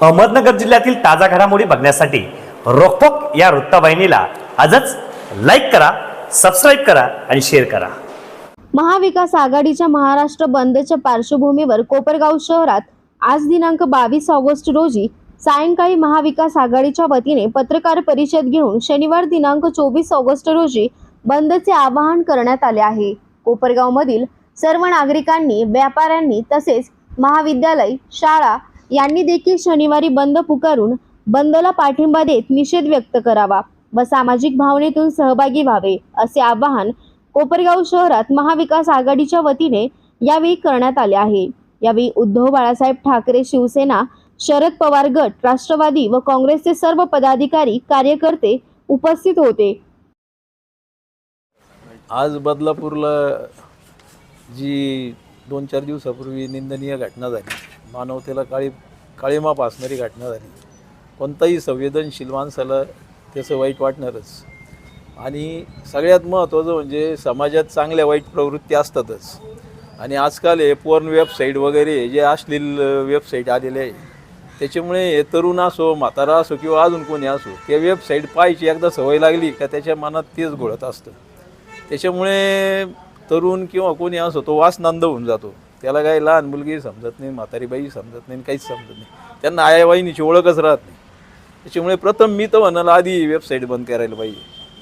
अहमदनगर जिल्ह्यातील ताजा घडामोडी बघण्यासाठी रोखोक या वृत्तवाहिनीला आजच लाईक करा सबस्क्राईब करा आणि शेअर करा. महाविकास आघाडीच्या महाराष्ट्र बंदच्या पार्श्वभूमीवर कोपरगाव शहरात आज दिनांक बावीस ऑगस्ट रोजी सायंकाळी महाविकास आघाडीच्या वतीने पत्रकार परिषद घेऊन शनिवार दिनांक चोवीस ऑगस्ट रोजी बंदचे आवाहन करण्यात आले आहे. कोपरगावमधील सर्व नागरिकांनी व्यापाऱ्यांनी तसेच महाविद्यालय शाळा यांनी देखील शनिवारी बंद पुकारून बंदला पाठिंबा देत निषेध व्यक्त करावा व सामाजिक भावनेतून सहभागी व्हावे असे आवाहन कोपरगाव शहरात महाविकास आघाडीच्या वतीने यावेळी करण्यात आले आहे. यावेळी उद्धव बाळासाहेब ठाकरे शिवसेना शरद पवार गट राष्ट्रवादी व काँग्रेसचे सर्व पदाधिकारी कार्यकर्ते उपस्थित होते. आज बदलापूरला जी दोन चार दिवसापूर्वी निंदनीय घटना झाली मानवतेला काळी काळीमाप असणारी घटना झाली. कोणताही संवेदनशील माणसाला त्याचं वाईट वाटणारच. आणि सगळ्यात महत्त्वाचं म्हणजे समाजात चांगल्या वाईट प्रवृत्ती असतातच. आणि आजकाल हे पोर्न वेबसाईट वगैरे जे अश्लील वेबसाईट आलेले आहे त्याच्यामुळे हे तरुण असो म्हातारा असो किंवा अजून कोणी असो त्या वेबसाईट पाहायची एकदा सवय लागली का त्याच्या मनात तेच घोळत असतं. त्याच्यामुळे तरुण किंवा कोणी असो तो वास नांद होऊन जातो. त्याला काय लहान मुलगी समजत नाही म्हातारी बाई समजत नाही काहीच समजत नाही. त्यांना आयावाहिनीची ओळखच राहत नाही. त्याच्यामुळे प्रथम मी तर म्हणाल आधी वेबसाईट बंद करायला पाहिजे.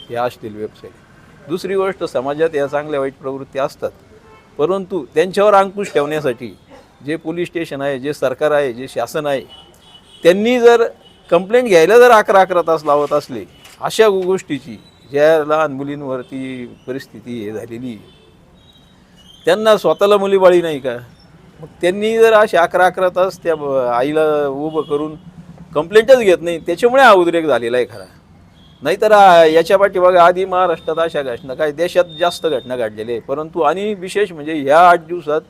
हे असतील वेबसाईट दुसरी गोष्ट समाजात या चांगल्या वाईट प्रवृत्ती असतात. परंतु त्यांच्यावर अंकुश ठेवण्यासाठी जे पोलीस स्टेशन आहे जे सरकार आहे जे शासन आहे त्यांनी जर कंप्लेंट घ्यायला जर अकरा अकरा तास लावत असले अशा गोष्टीची ज्या लहान मुलींवरती परिस्थिती हे झालेली आहे, त्यांना स्वतःला मुलीबाळी नाही का? मग त्यांनी जर असे अकरा अकरा तास त्या आईला उभं करून कंप्लेंटच घेत नाही त्याच्यामुळे हा उद्रेक झालेला आहे खरा. नाहीतर याच्या याच्या बघा आधी महाराष्ट्रात अशा घटना काय देशात जास्त घटना घडलेल्या आहे. परंतु आणि विशेष म्हणजे ह्या आठ दिवसात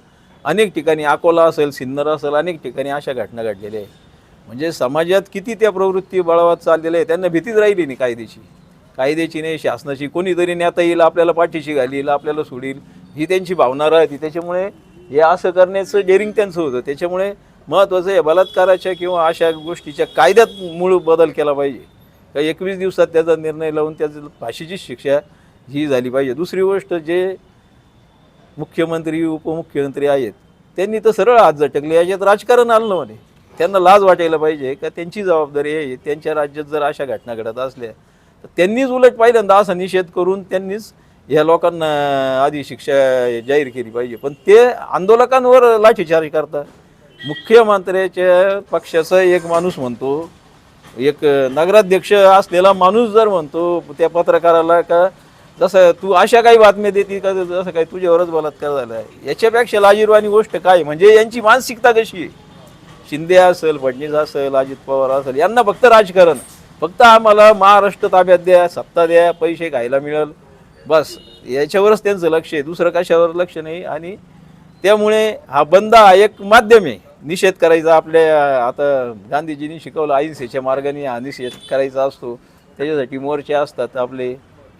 अनेक ठिकाणी अकोला असेल सिन्नर असेल अनेक ठिकाणी अशा घटना घडलेल्या आहे म्हणजे समाजात किती त्या प्रवृत्ती बळावत चाललेल्या आहे त्यांना भीतीच राहिली नाही कायद्याची कायद्याची नाही शासनाची कोणीतरी नेता येईल आपल्याला पाठीशी घालील आपल्याला सोडील. ही त्यांची भावना राहते. त्याच्यामुळे हे असं करण्याचं डेअरिंग त्यांचं होतं. त्याच्यामुळे महत्त्वाचं आहे बलात्काराच्या किंवा अशा गोष्टीच्या कायद्यात मूळ बदल केला पाहिजे. का एकवीस दिवसात त्याचा निर्णय लावून त्याचं फाशीची शिक्षा ही झाली पाहिजे. दुसरी गोष्ट जे मुख्यमंत्री उपमुख्यमंत्री आहेत त्यांनी तर सरळ हात झटकले. याच्यात राजकारण आलं ना म्हणे. त्यांना लाज वाटायला पाहिजे का त्यांची जबाबदारी आहे? त्यांच्या राज्यात जर अशा घटना घडत असल्या तर त्यांनीच उलट पहिल्यांदा असा निषेध करून त्यांनीच ह्या लोकांना आधी शिक्षा जाहीर केली पाहिजे. पण ते आंदोलकांवर लाठीचार्ज करतात. मुख्यमंत्र्याच्या पक्षाचा एक माणूस म्हणतो एक नगराध्यक्ष असलेला माणूस जर म्हणतो त्या पत्रकाराला का जसं तू अशा काही बातम्या देते का जसं काही तुझ्यावरच बलात्कार झाला आहे याच्यापेक्षा लाजीरवाणी गोष्ट काय? म्हणजे यांची मानसिकता कशी आहे? शिंदे असेल फडणवीस असेल अजित पवार असेल यांना फक्त राजकारण. फक्त आम्हाला महाराष्ट्र ताब्यात द्या सत्ता द्या पैसे खायला मिळेल. बस याच्यावरच त्यांचं लक्ष आहे. दुसरं कशावर लक्ष नाही. आणि त्यामुळे हा बंद हा एक माध्यम आहे. निषेध करायचा आपल्या आता गांधीजींनी शिकवलं अहिंसेच्या मार्गाने हा निषेध करायचा असतो. त्याच्यासाठी मोर्चे असतात आपले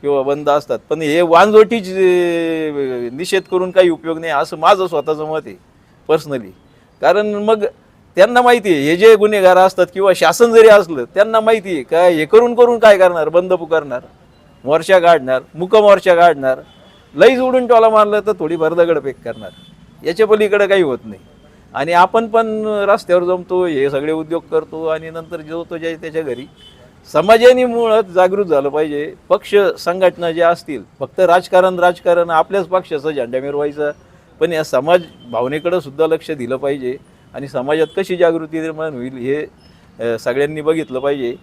किंवा बंद असतात. पण हे वानजोटीच निषेध करून काही उपयोग नाही असं माझं स्वतःचं मत आहे पर्सनली कारण मग त्यांना माहिती आहे हे जे गुन्हेगार असतात किंवा शासन जरी असलं त्यांना माहिती आहे का हे करून करून काय करणार बंद पुकारणार. मोर्चा काढणार मुक मोर्चा काढणार लईच उडून टोला मारलं तर थोडी भरदगड पेक करणार. याच्या पलीकडे काही होत नाही. आणि आपण पण रस्त्यावर जमतो हे सगळे उद्योग करतो आणि नंतर जो तो जे त्याच्या घरी. समाजाने मुळात जागृत झालं पाहिजे. पक्ष संघटना ज्या असतील फक्त राजकारण राजकारण आपल्याच पक्षाचा झेंडा मिरवायचा. पण या समाज भावनेकडं सुद्धा लक्ष दिलं पाहिजे. आणि समाजात कशी जागृती निर्माण होईल हे सगळ्यांनी बघितलं पाहिजे.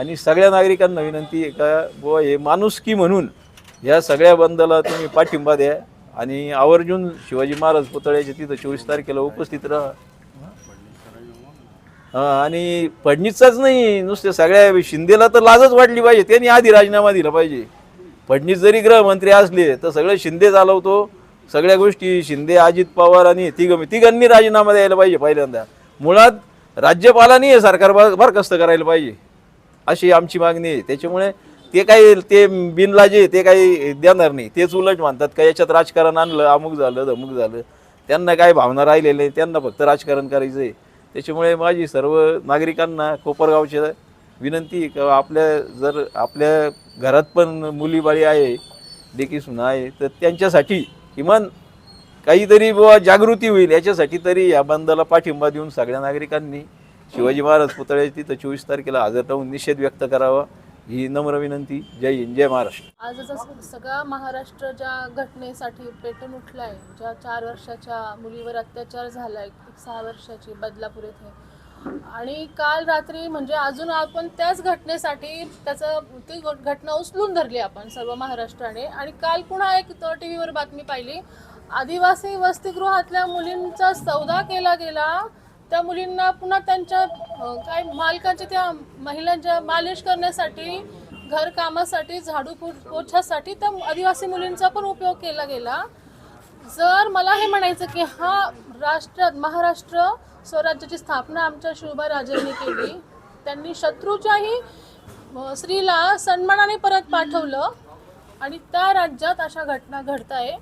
आणि सगळ्या नागरिकांना विनंती आहे का बुवा हे माणुसकी म्हणून या सगळ्या बंदला तुम्ही पाठिंबा द्या आणि आवर्जून शिवाजी महाराज पुतळ्याच्या तिथं चोवीस तारखेला उपस्थित राहा. आणि फडणीसचाच नाही नुसते सगळ्या शिंदेला तर लाजच वाटली पाहिजे त्यांनी आधी राजीनामा दिला पाहिजे. फडणीस जरी गृहमंत्री असले तर सगळं शिंदे चालवतो. सगळ्या गोष्टी शिंदे अजित पवार आणि तिघ तिघांनी राजीनामा द्यायला पाहिजे पहिल्यांदा. मुळात राज्यपालांनी हे सरकार बरखास्त करायला पाहिजे. अशी आमची मागणी आहे. त्याच्यामुळे ते काही ते बिनलाजे ते काही देणार नाही. तेच उलट मानतात का याच्यात राजकारण आणलं अमुक झालं धमुक झालं. त्यांना काय भावना राहिलेलं आहे त्यांना फक्त राजकारण करायचं आहे त्याच्यामुळे माझी सर्व नागरिकांना कोपरगावची विनंती आहे आपल्या जर आपल्या घरात पण मुलीबाळी आहे देखी सुना आहे तर त्यांच्यासाठी किमान काहीतरी बुवा जागृती होईल. याच्यासाठी तरी या बंदला पाठिंबा देऊन सगळ्या नागरिकांनी शिवाजी महाराज पुतळ्याची तिथं चोवीस तारखेला हजर राहून निषेध व्यक्त करावा ही नम्र विनंती. जय हिंद जय महाराष्ट्र. आजचा सगळा महाराष्ट्र ज्या घटनेसाठी पेटून उठला आहे ज्या चार वर्षाच्या मुलीवर अत्याचार झाला आहे सहा वर्षाची बदलापूर येथे. आणि काल रात्री म्हणजे अजून आपण त्याच घटनेसाठी त्याचं ती घटना उचलून धरली आपण सर्व महाराष्ट्राने. आणि काल पुन्हा एक टी व्हीवर बातमी पाहिली आदिवासी वसतिगृहातल्या मुलींचा सौदा केला गेला त्या मुलींना पुन्हा त्यांच्या काय मालकाच्या त्या महिलांच्या मालिश करण्यासाठी घर कामासाठी झाडू पो पोछासाठी त्या आदिवासी मुलींचा पण उपयोग केला गेला. जर मला हे म्हणायचं की हा राष्ट्र महाराष्ट्र स्वराज्याची स्थापना आमच्या शिवबा राजेंनी केली त्यांनी शत्रूच्याही स्त्रीला सन्मानाने परत पाठवलं आणि त्या राज्यात अशा घटना घडत आहे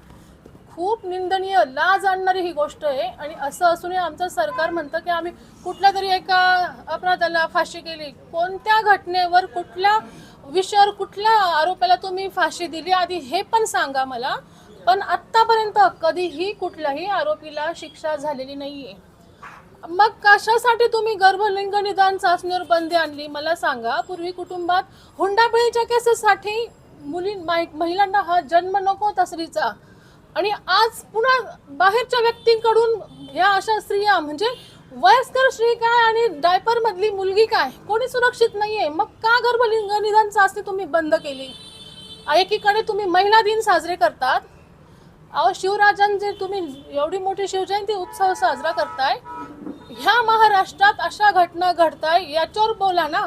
खूप निंदनीय लाज आणणारी ही गोष्ट आहे. आणि असं असूनही आमचं सरकार म्हणतं की आम्ही कुठल्या तरी एका अपराधाला फाशी केली. कोणत्या घटनेवर कुठल्या विषयावर कुठल्या आरोपाला तुम्ही फाशी दिली आधी हे पण सांगा मला. पण आत्तापर्यंत कधीही कुठल्याही आरोपीला शिक्षा झालेली नाही आहे मग कशासाठी तुम्ही गर्भलिंग निदान चाचणीवर बंदी आणली? मला सांगा. पूर्वी कुटुंबात हुंडाबळीच्या केसेससाठी मुली महिलांना हा जन्म नको तसरीचा. आणि आज पुन्हा बाहेरच्या व्यक्तींकडून ह्या अशा स्त्रिया म्हणजे वयस्कर स्त्री काय आणि डायपर मधली मुलगी काय कोणी सुरक्षित नाहीये. मग का गर्भलिंग निदान चाचणी तुम्ही बंद केली? एकीकडे तुम्ही महिला दिन साजरे करतात. अहो शिवराजांचे तुम्ही एवढी मोठी शिवजयंती उत्सव साजरा करताय ह्या महाराष्ट्रात अशा घटना घडताय याच्यावर बोला ना.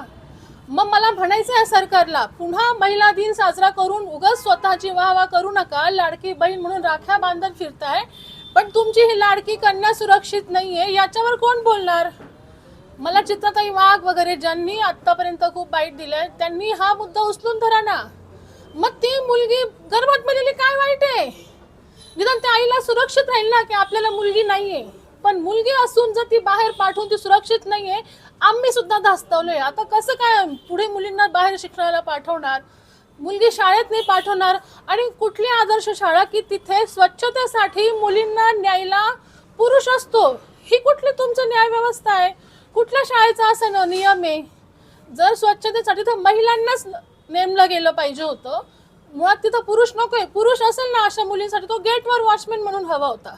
मग मला म्हणायचं आहे सरकारला पुन्हा महिला दिन साजरा करून उगाच स्वतःची वाहवा करू नका लाडकी बहीण म्हणून राख्या बांधत फिरताय पण तुमची ही लाडकी कन्या सुरक्षित नाहीये याच्यावर कोण बोलणार? मला चित्रताई वाघ वगैरे ज्यांनी आतापर्यंत खूप वाईट दिलंय त्यांनी हा मुद्दा उचलून धरा ना. मग ती मुलगी गर्भात मेलेली काय वाईट आहे? निदान त्या आईला सुरक्षित राहील ना की आपल्याला मुलगी नाहीये? पण मुलगी असून जर ती बाहेर पाठवून ती सुरक्षित नाहीये आम्ही सुद्धा धास्तवलोय. आता कसं काय पुढे मुलींना बाहेर शिक्षणाला पाठवणार? मुलगी शाळेत नाही पाठवणार आणि कुठली आदर्श शाळा की तिथे स्वच्छतेसाठी मुलींना न्यायला पुरुष असतो? ही कुठली तुमचं न्याय व्यवस्था आहे? कुठल्या शाळेचा असं नियम आहे? जर स्वच्छतेसाठी तर महिलांनाच नेमलं गेलं पाहिजे होतं. मुळात तिथं पुरुष नकोय. पुरुष असेल ना अशा मुलींसाठी तो गेटवर वॉचमॅन म्हणून हवा होता.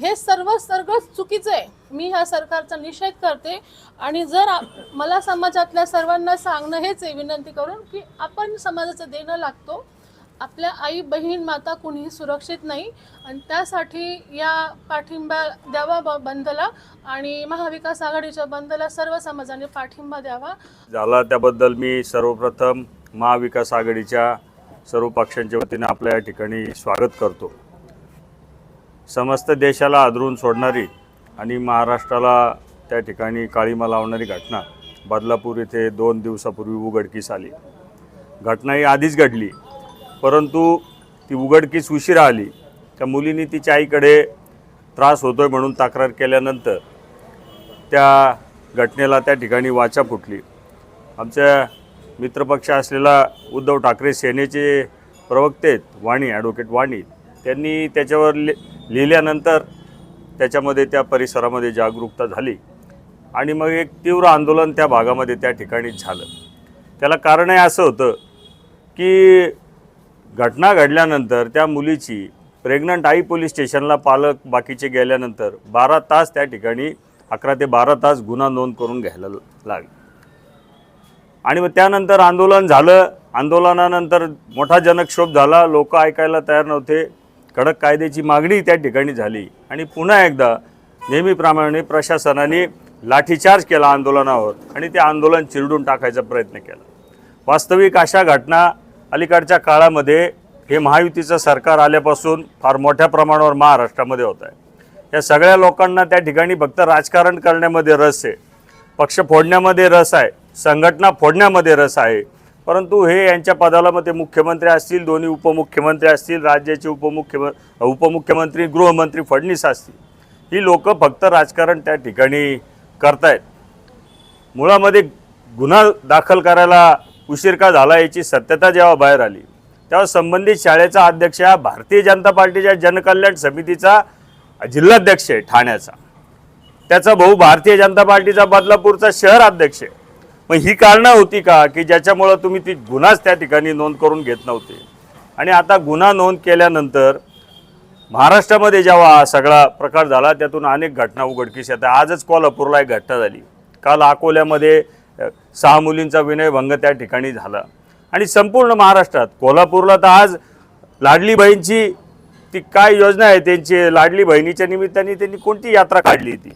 हे सर्व सगळं चुकीचं आहे. मी ह्या सरकारचा निषेध करते. आणि जर मला समाजातल्या सर्वांना सांगणं हेच आहे विनंती करून की आपण समाजाचं देणं लागतो. आपल्या आई बहीण माता कुणीही सुरक्षित नाही. आणि त्यासाठी या पाठिंबा द्यावा ब- बंदला आणि महाविकास आघाडीच्या बंदला सर्व समाजाने पाठिंबा द्यावा. झाला त्याबद्दल मी सर्वप्रथम महाविकास आघाडीच्या सर्व पक्षांच्या वतीने आपल्या या ठिकाणी स्वागत करतो. समस्त देशाला आदरून सोडणारी आणि महाराष्ट्राला त्या ठिकाणी काळीमा लावणारी घटना. बदलापूर येथे दोन दिवसापूर्वी उघडकीस आली. घटना ही आधीच घडली. परंतु ती उघडकीस उशिरा आली. त्या मुलीने तिच्या आईकडे त्रास होतो आहे म्हणून तक्रार केल्यानंतर त्या घटनेला त्या ठिकाणी वाचा फुटली. आमच्या मित्रपक्ष असलेला उद्धव ठाकरे सेनेचे प्रवक्ते आहेत, वाणी ॲडव्होकेट वाणी त्यांनी त्याच्यावर लि लिहिल्यानंतर त्याच्यामध्ये त्या परिसरामध्ये जागरूकता झाली. आणि मग एक तीव्र आंदोलन त्या भागामध्ये त्या ठिकाणी झालं. त्याला कारणही असं होतं की घटना घडल्यानंतर त्या मुलीची प्रेग्नंट आई पोलीस स्टेशनला पालक बाकीचे गेल्यानंतर बारा तास त्या ठिकाणी अकरा ते बारा तास गुन्हा नोंद करून घ्यायला लागले. आणि मग त्यानंतर आंदोलन झालं. आंदोलनानंतर मोठा जनक्षोभ झाला. लोक ऐकायला तयार नव्हते. कडक कायद्याची मागणी त्या ठिकाणी झाली. आणि पुन्हा एकदा नेहमीप्रमाणे प्रशासनाने लाठीचार्ज केला आंदोलनावर आणि ते आंदोलन चिरडून टाकायचा प्रयत्न केला. वास्तविक अशा घटना अलीकडच्या काळामध्ये हे महायुतीचं सरकार आल्यापासून फार मोठ्या प्रमाणावर महाराष्ट्रामध्ये होत आहे. या सगळ्या लोकांना त्या ठिकाणी फक्त राजकारण करण्यामध्ये रस आहे. पक्ष फोडण्यामध्ये रस आहे. संघटना फोडण्यामध्ये रस आहे. परंतु हे यांच्या पदाला मग ते मुख्यमंत्री असतील दोन्ही उपमुख्यमंत्री असतील राज्याचे उपमुख्यम उपमुख्यमंत्री गृहमंत्री फडणीस असतील ही लोक फक्त राजकारण त्या ठिकाणी करतायत. मुळामध्ये गुन्हा दाखल करायला उशीर का झाला याची सत्यता जेव्हा बाहेर आली तेव्हा संबंधित शाळेचा अध्यक्ष हा भारतीय जनता पार्टीच्या जनकल्याण समितीचा जिल्हाध्यक्ष आहे ठाण्याचा. त्याचा भाऊ भारतीय जनता पार्टीचा बदलापूरचा शहर अध्यक्ष आहे. मग ही कारणं होती का की ज्याच्यामुळं तुम्ही ती गुन्हाच त्या ठिकाणी नोंद करून घेत नव्हते? आणि आता गुन्हा नोंद केल्यानंतर महाराष्ट्रामध्ये जेव्हा सगळा प्रकार झाला त्यातून अनेक घटना उघडकीस येतात. आजच कोल्हापूरला एक घटना झाली. काल अकोल्यामध्ये सहा मुलींचा विनयभंग त्या ठिकाणी झाला. आणि संपूर्ण महाराष्ट्रात कोल्हापूरला तर आज लाडली बहीणची ती काय योजना आहे त्यांची लाडली बहिणीच्या निमित्ताने त्यांनी कोणती यात्रा काढली ती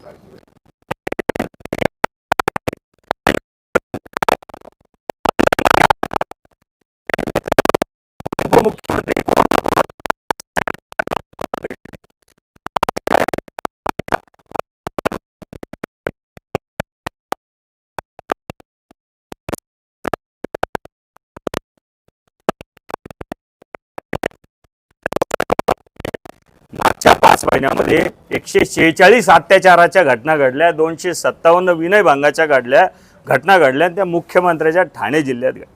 महिन्यामध्ये एकशे शेहेचाळीस अत्याचाराच्या घटना घडल्या दोनशे सत्तावन्न विनयभंगाच्या घडल्या घटना घडल्या त्या मुख्यमंत्र्याच्या ठाणे जिल्ह्यात घडल्या.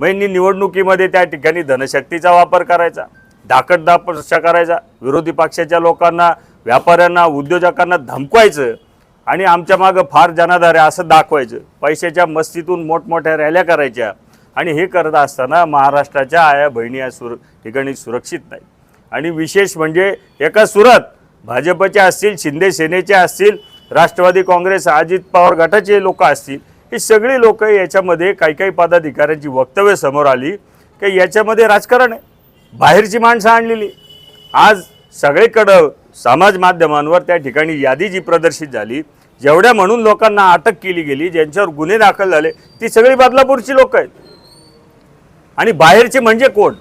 म्हणजे निवडणुकीमध्ये त्या ठिकाणी धनशक्तीचा वापर करायचा धाकटदापशा करायचा विरोधी पक्षाच्या लोकांना व्यापाऱ्यांना उद्योजकांना धमकवायचं आणि आमच्या मागं फार जनाधार आहे असं दाखवायचं. पैशाच्या मस्तीतून मोठमोठ्या रॅल्या करायच्या आणि हे करत असताना महाराष्ट्राच्या आया बहिणी या सुर ठिकाणी सुरक्षित नाही आणि विशेष म्हणजे एका सुरात भाजपचे असतील शिंदे सेनेचे असतील राष्ट्रवादी काँग्रेस अजित पवार गटाचे लोक असतील ही सगळी लोक याच्यामध्ये काही काही पदाधिकाऱ्यांची वक्तव्य समोर आली की याच्यामध्ये राजकारण आहे. बाहेरची माणसं आणलेली. आज सगळीकडं समाज माध्यमांवर त्या ठिकाणी यादी जी प्रदर्शित झाली जेवढ्या म्हणून लोकांना अटक केली गेली ज्यांच्यावर गुन्हे दाखल झाले ती सगळी बदलापूरची लोक आहेत. आणि बाहेरचे म्हणजे कोण?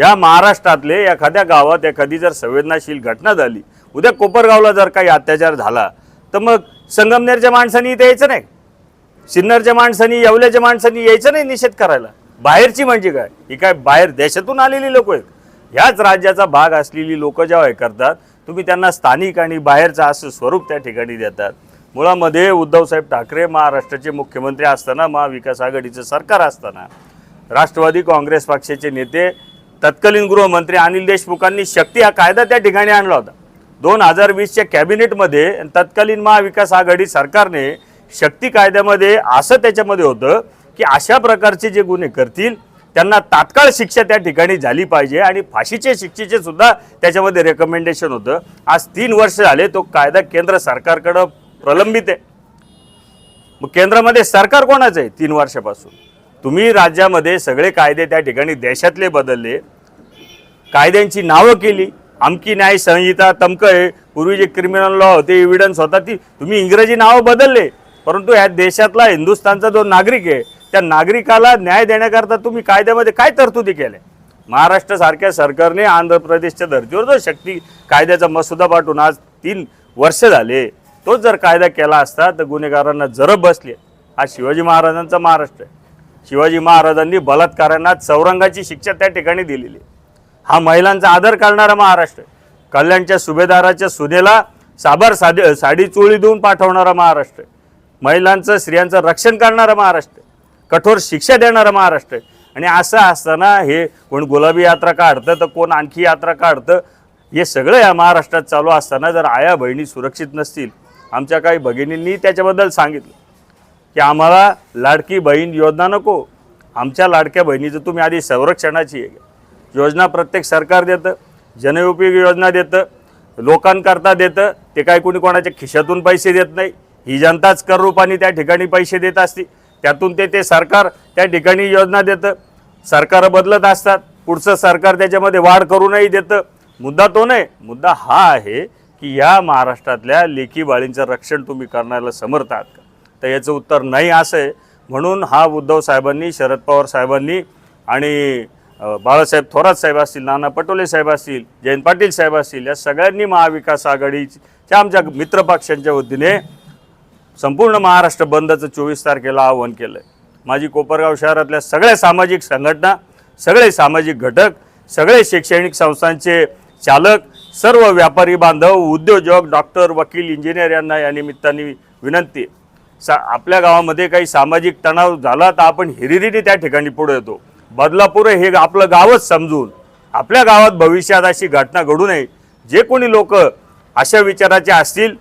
या महाराष्ट्रातले एखाद्या गावात एखादी जर संवेदनाशील घटना झाली उद्या कोपरगावला जर काही अत्याचार झाला तर मग संगमनेरच्या माणसांनी इथे यायचं नाही. सिन्नरच्या माणसांनी येवल्याच्या माणसांनी यायचं नाही निषेध करायला. बाहेरची म्हणजे काय? ही काय बाहेर देशातून आलेली लोक आहेत. ह्याच राज्याचा भाग असलेली लोक जेव्हा हे करतात तुम्ही त्यांना स्थानिक आणि बाहेरचं असं स्वरूप त्या ठिकाणी देतात. मुळामध्ये उद्धवसाहेब ठाकरे महाराष्ट्राचे मुख्यमंत्री असताना महाविकास आघाडीचं सरकार असताना राष्ट्रवादी काँग्रेस पक्षाचे नेते तत्कालीन गृहमंत्री अनिल देशमुखांनी शक्ती हा कायदा त्या ठिकाणी आणला होता. दोन हजार वीसच्या कॅबिनेटमध्ये तत्कालीन महाविकास आघाडी सरकारने शक्ती कायद्यामध्ये असं त्याच्यामध्ये होतं की अशा प्रकारचे जे गुन्हे करतील त्यांना तात्काळ शिक्षा त्या ठिकाणी झाली पाहिजे आणि फाशीचे शिक्षेचे सुद्धा त्याच्यामध्ये रेकमेंडेशन होतं. आज तीन वर्ष झाले तो कायदा केंद्र सरकारकडं प्रलंबित आहे. मग केंद्रामध्ये सरकार कोणाचं आहे तीन वर्षापासून? तुम्ही राज्यामध्ये सगळे कायदे त्या ठिकाणी देशातले बदलले. कायद्यांची नावं केली. आमकी न्याय संहिता तमकं आहे. पूर्वी जे क्रिमिनल लॉ होते इव्हिडन्स होता ती तुम्ही इंग्रजी नावं बदलले. परंतु ह्या देशातला हिंदुस्थानचा जो नागरिक आहे त्या नागरिकाला न्याय देण्याकरता तुम्ही कायद्यामध्ये काय तरतुदी केल्या? महाराष्ट्रासारख्या सरकारने आंध्र प्रदेशच्या धर्तीवर जो शक्ती कायद्याचा मसुदा पाठवून आज तीन वर्ष झाले तोच जर कायदा केला असता तर गुन्हेगारांना जरब बसले. हा शिवाजी महाराजांचा महाराष्ट्र आहे. शिवाजी महाराजांनी बलात्कारांना चौरंगाची शिक्षा त्या ठिकाणी दिलेली आहे. हा महिलांचा आदर करणारा महाराष्ट्र कल्याणच्या सुभेदाराच्या सुनेला साबार साधी साडी चोळी देऊन पाठवणारा महाराष्ट्र महिलांचं स्त्रियांचं रक्षण करणारा महाराष्ट्र कठोर शिक्षा देणारा महाराष्ट्र आणि असं असताना हे कोण गुलाबी यात्रा काढतं तर कोण आणखी यात्रा काढतं हे सगळं या महाराष्ट्रात चालू असताना जर आया बहिणी सुरक्षित नसतील आमच्या काही भगिनींनी त्याच्याबद्दल सांगितलं. की आम्हाला लाडकी बहीण योजना नको. आमच्या लाडक्या बहिणीचं तुम्ही आधी संरक्षणाची आहे योजना प्रत्येक सरकार देतं जनउपयोगी योजना देतं लोकांकरता देतं ते काय कोणी कोणाच्या खिशातून पैसे देत नाही. ही जनताच कर रूपाने त्या ठिकाणी पैसे देत असते. त्यातून ते ते सरकार त्या ठिकाणी योजना देतं. सरकार बदलत असतात. पुढचं सरकार त्याच्यामध्ये वाढ करूनही देतं. मुद्दा तो नाही. मुद्दा हा आहे की या महाराष्ट्रातल्या लेखी बाळींचं रक्षण तुम्ही करण्याला समर्थ आहात का? तर याचं उत्तर नाही असं आहे म्हणून हा उद्धव साहेबांनी शरद पवार साहेबांनी आणि बाळासाहेब थोरात साहेब असतील नाना पटोले साहेब असतील जयंत पाटील साहेब असतील या सगळ्यांनी महाविकास आघाडीच्या आमच्या मित्रपक्षांच्या वतीने संपूर्ण महाराष्ट्र बंदचं चोवीस तारखेला आवाहन केलं आहे माझी कोपरगाव शहरातल्या सगळ्या सामाजिक संघटना सगळे सामाजिक घटक सगळे शैक्षणिक संस्थांचे चालक सर्व व्यापारी बांधव उद्योजक डॉक्टर वकील इंजिनियर यांना या निमित्ताने विनंती आहे. सा आपल्या गावामध्ये काही सामाजिक तणाव झाला तर आपण हिरिरीने त्या ठिकाणी पुढे येतो. बदलापूर हे आपलं गावच समजून आपल्या गावात भविष्यात अशी घटना घडू नये. जे कोणी लोक अशा विचाराचे असतील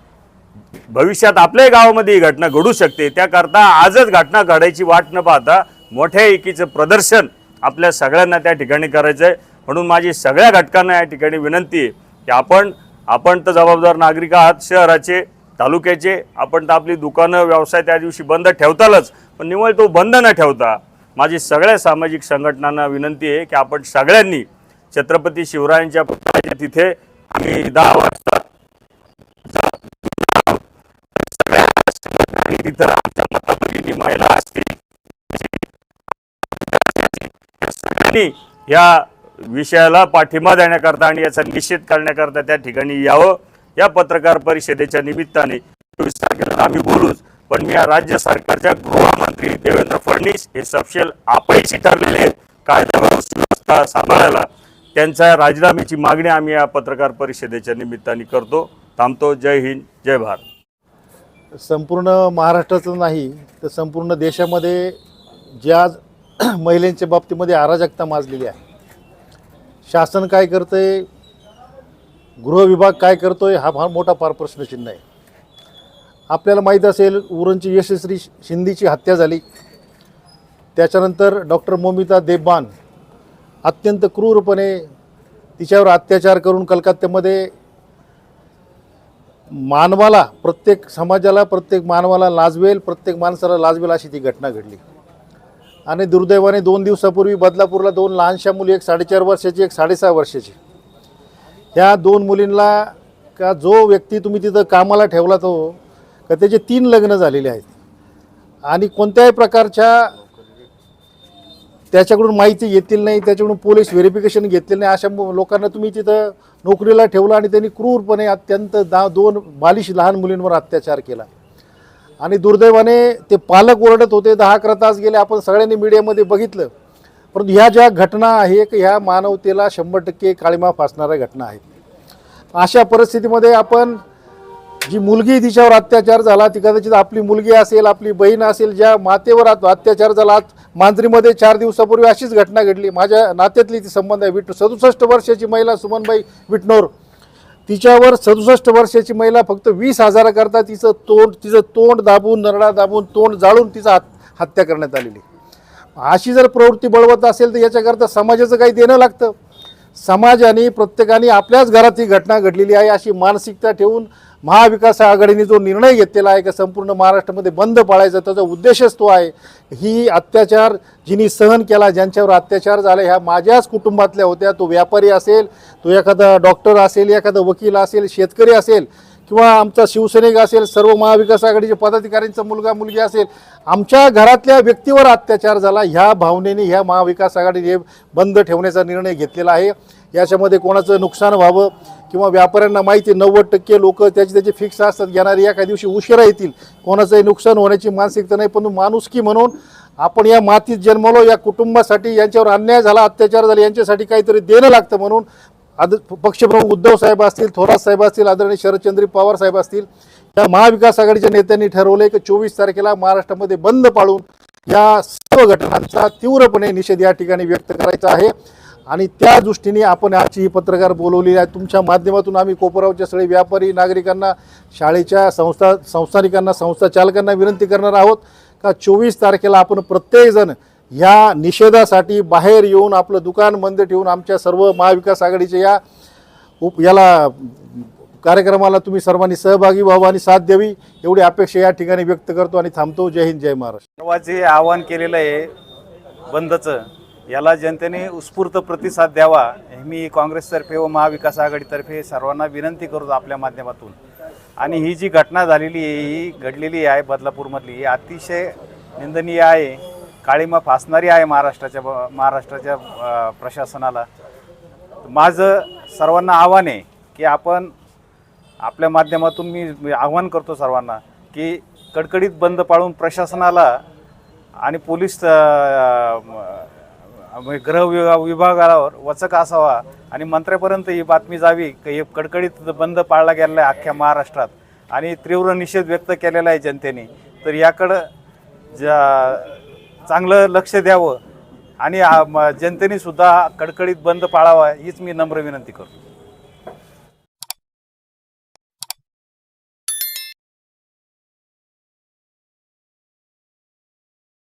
भविष्यात आपल्याही गावामध्ये ही घटना घडू शकते. त्याकरता आजच घटना घडायची वाट न पाहता मोठ्या एकीचं प्रदर्शन आपल्या सगळ्यांना त्या ठिकाणी करायचं आहे. म्हणून माझी सगळ्या घटकांना या ठिकाणी विनंती आहे की आपण आपण तर जबाबदार नागरिक आहात शहराचे तालुक्याचे आपण तर आपली दुकानं व्यवसाय त्या दिवशी बंद ठेवतालच पण निवळ तो बंद न ठेवता माझी सगळ्या सामाजिक संघटनांना विनंती आहे की आपण सगळ्यांनी छत्रपती शिवरायांच्या तिथे आम्ही दहा वाजता तिथं आमच्या मतापैकी महिला असतील सगळ्यांनी या विषयाला पाठिंबा देण्याकरता आणि याचा निषेध करण्याकरता त्या ठिकाणी यावं. या पत्रकार परिषदेच्या निमित्ताने चोवीस तारखेला आम्ही बोलूच पण मी या राज्य सरकारच्या गृहमंत्री देवेंद्र फडणवीस हे सपशेल अपयशी ठरलेले आहेत. कायदा व्यवस्था सांभाळायला. त्यांच्या राजीनाम्याची मागणी आम्ही या पत्रकार परिषदेच्या निमित्ताने करतो. थांबतो. जय हिंद. जय भारत. संपूर्ण महाराष्ट्राचं नाही तर संपूर्ण देशामध्ये ज्या महिलांच्या बाबतीमध्ये अराजकता माजलेली आहे. शासन काय करतंय? गृह विभाग काय करतोय हा फार मोठा फार प्रश्नचिन्ह आहे. आपल्याला माहीत असेल उरणची यशस्वी शिंदेची हत्या झाली. त्याच्यानंतर डॉक्टर मोमिता देबबान अत्यंत क्रूरपणे तिच्यावर अत्याचार करून कलकत्त्यामध्ये मानवाला प्रत्येक समाजाला प्रत्येक मानवाला लाजवेल प्रत्येक माणसाला लाजवेल अशी ती घटना घडली. आणि दुर्दैवाने दोन दिवसापूर्वी बदलापूरला दोन लहानशा मुली एक साडेचार वर्षाची एक साडेसहा वर्षाची. त्या दोन मुलींना का जो व्यक्ती तुम्ही तिथं कामाला ठेवला तो का त्याचे तीन लग्न झालेले आहेत. आणि कोणत्याही प्रकारच्या त्याच्याकडून माहिती घेतलेली नाही त्याच्याकडून पोलीस व्हेरिफिकेशन घेतलेलं नाही अशा मु- लोकांना तुम्ही तिथं नोकरीला ठेवलं आणि त्यांनी क्रूरपणे अत्यंत दा दोन बालिश लहान मुलींवर अत्याचार केला. आणि दुर्दैवाने ते पालक ओरडत होते दहा अकरा तास गेले आपण सगळ्यांनी मीडियामध्ये बघितलं. परंतु ह्या ज्या घटना आहे ह्या मानवतेला शंभर टक्के काळीमा फासणाऱ्या घटना आहेत. अशा परिस्थितीमध्ये आपण जी मुलगी तिच्यावर अत्याचार झाला ती कदाचित आपली मुलगी असेल आपली बहीण असेल ज्या मातेवर अत्याचार झाला मांजरीमध्ये चार दिवसापूर्वी अशीच घटना घडली. माझ्या नात्यातली ती संबंध आहे. विट सदुसष्ट वर्षाची महिला सुमनबाई विटनोर तिच्यावर सदुसष्ट वर्षाची महिला फक्त वीस हजाराकरता तिचं तोंड तिचं तोंड दाबून नरडा दाबून तोंड जाळून तिचा हत्या करण्यात आलेली अशी जर प्रवृत्ती बळवत असेल तर याच्याकरता समाजाचं काही देणं लागतं. समाजाने प्रत्येकाने आपल्याच घरात ही घटना घडलेली आहे अशी मानसिकता ठेवून महाविकास आघाडीने जो निर्णय घेतलेला आहे का संपूर्ण महाराष्ट्रामध्ये बंद पाळायचा त्याचा उद्देशच तो आहे. ही अत्याचार जिनी सहन केला ज्यांच्यावर अत्याचार झाला ह्या माझ्याच कुटुंबातल्या होत्या. तो व्यापारी असेल तो एखादा डॉक्टर असेल एखादा वकील असेल शेतकरी असेल किंवा आमचा शिवसैनिक असेल सर्व महाविकास आघाडीचे पदाधिकाऱ्यांचा मुलगा मुलगी असेल आमच्या घरातल्या व्यक्तीवर अत्याचार झाला ह्या भावनेने ह्या महाविकास आघाडीने बंद ठेवण्याचा निर्णय घेतलेला आहे. याच्यामध्ये कोणाचं नुकसान व्हावं किंवा व्यापाऱ्यांना माहिती नव्वद टक्के लोक त्याचे त्याचे फिक्स असतात घेणारे एका दिवशी उशिरा येतील. कोणाचंही नुकसान होण्याची मानसिकता नाही पण माणुसकी म्हणून आपण या मातीत जन्मलो या कुटुंबासाठी यांच्यावर अन्याय झाला अत्याचार झाला यांच्यासाठी काहीतरी देणं लागतं म्हणून आद पक्षप्रमुख उद्धव साहेब असतील थोरात साहेब असतील आदरणीय शरदचंद्री पवार साहेब असतील या महाविकास आघाडीच्या नेत्यांनी ठरवलं की चोवीस तारखेला महाराष्ट्रामध्ये बंद पाळून या सर्व घटनांचा तीव्रपणे निषेध या ठिकाणी व्यक्त करायचा आहे. आणि त्या दृष्टीने आपण आजची ही पत्रकार बोलवली आहे. तुमच्या माध्यमातून आम्ही कोपरावच्या सगळे व्यापारी नागरिकांना शाळेच्या संस्था संस्थानिकांना संस्था चालकांना विनंती करणार आहोत का चोवीस तारखेला आपण प्रत्येकजण ह्या निषेधासाठी बाहेर येऊन आपलं दुकान बंद ठेवून आमच्या सर्व महाविकास आघाडीच्या या उप याला कार्यक्रमाला तुम्ही सर्वांनी सहभागी व्हावं आणि साथ द्यावी एवढी अपेक्षा या ठिकाणी व्यक्त करतो आणि थांबतो. जय हिंद जय महाराष्ट्र. सर्वांचे आवाहन केलेलं आहे बंदचं. याला जनतेने उत्स्फूर्त प्रतिसाद द्यावा हे मी काँग्रेसतर्फे व महाविकास आघाडीतर्फे सर्वांना विनंती करतो आपल्या माध्यमातून. आणि ही जी घटना झालेली आहे ही घडलेली आहे बदलापूरमधली ही अतिशय निंदनीय आहे. काळीमा फासणारी आहे महाराष्ट्राच्या महाराष्ट्राच्या प्रशासनाला. माझं सर्वांना आव्हान आहे की आपण आपल्या माध्यमातून मी आव्हान करतो सर्वांना की कडकडीत बंद पाळून प्रशासनाला आणि पोलीस म्हणजे गृह विभाग विभागावर वचक असावा आणि मंत्र्यापर्यंत ही बातमी जावी की हे कडकडीत बंद पाळला गेलेला आहे अख्ख्या महाराष्ट्रात. आणि तीव्र निषेध व्यक्त केलेला आहे जनतेने. तर याकडं ज्या चांगलं लक्ष द्यावं आणि जनतेने सुद्धा कडकडीत बंद पाळावा हीच मी नम्र विनंती करतो.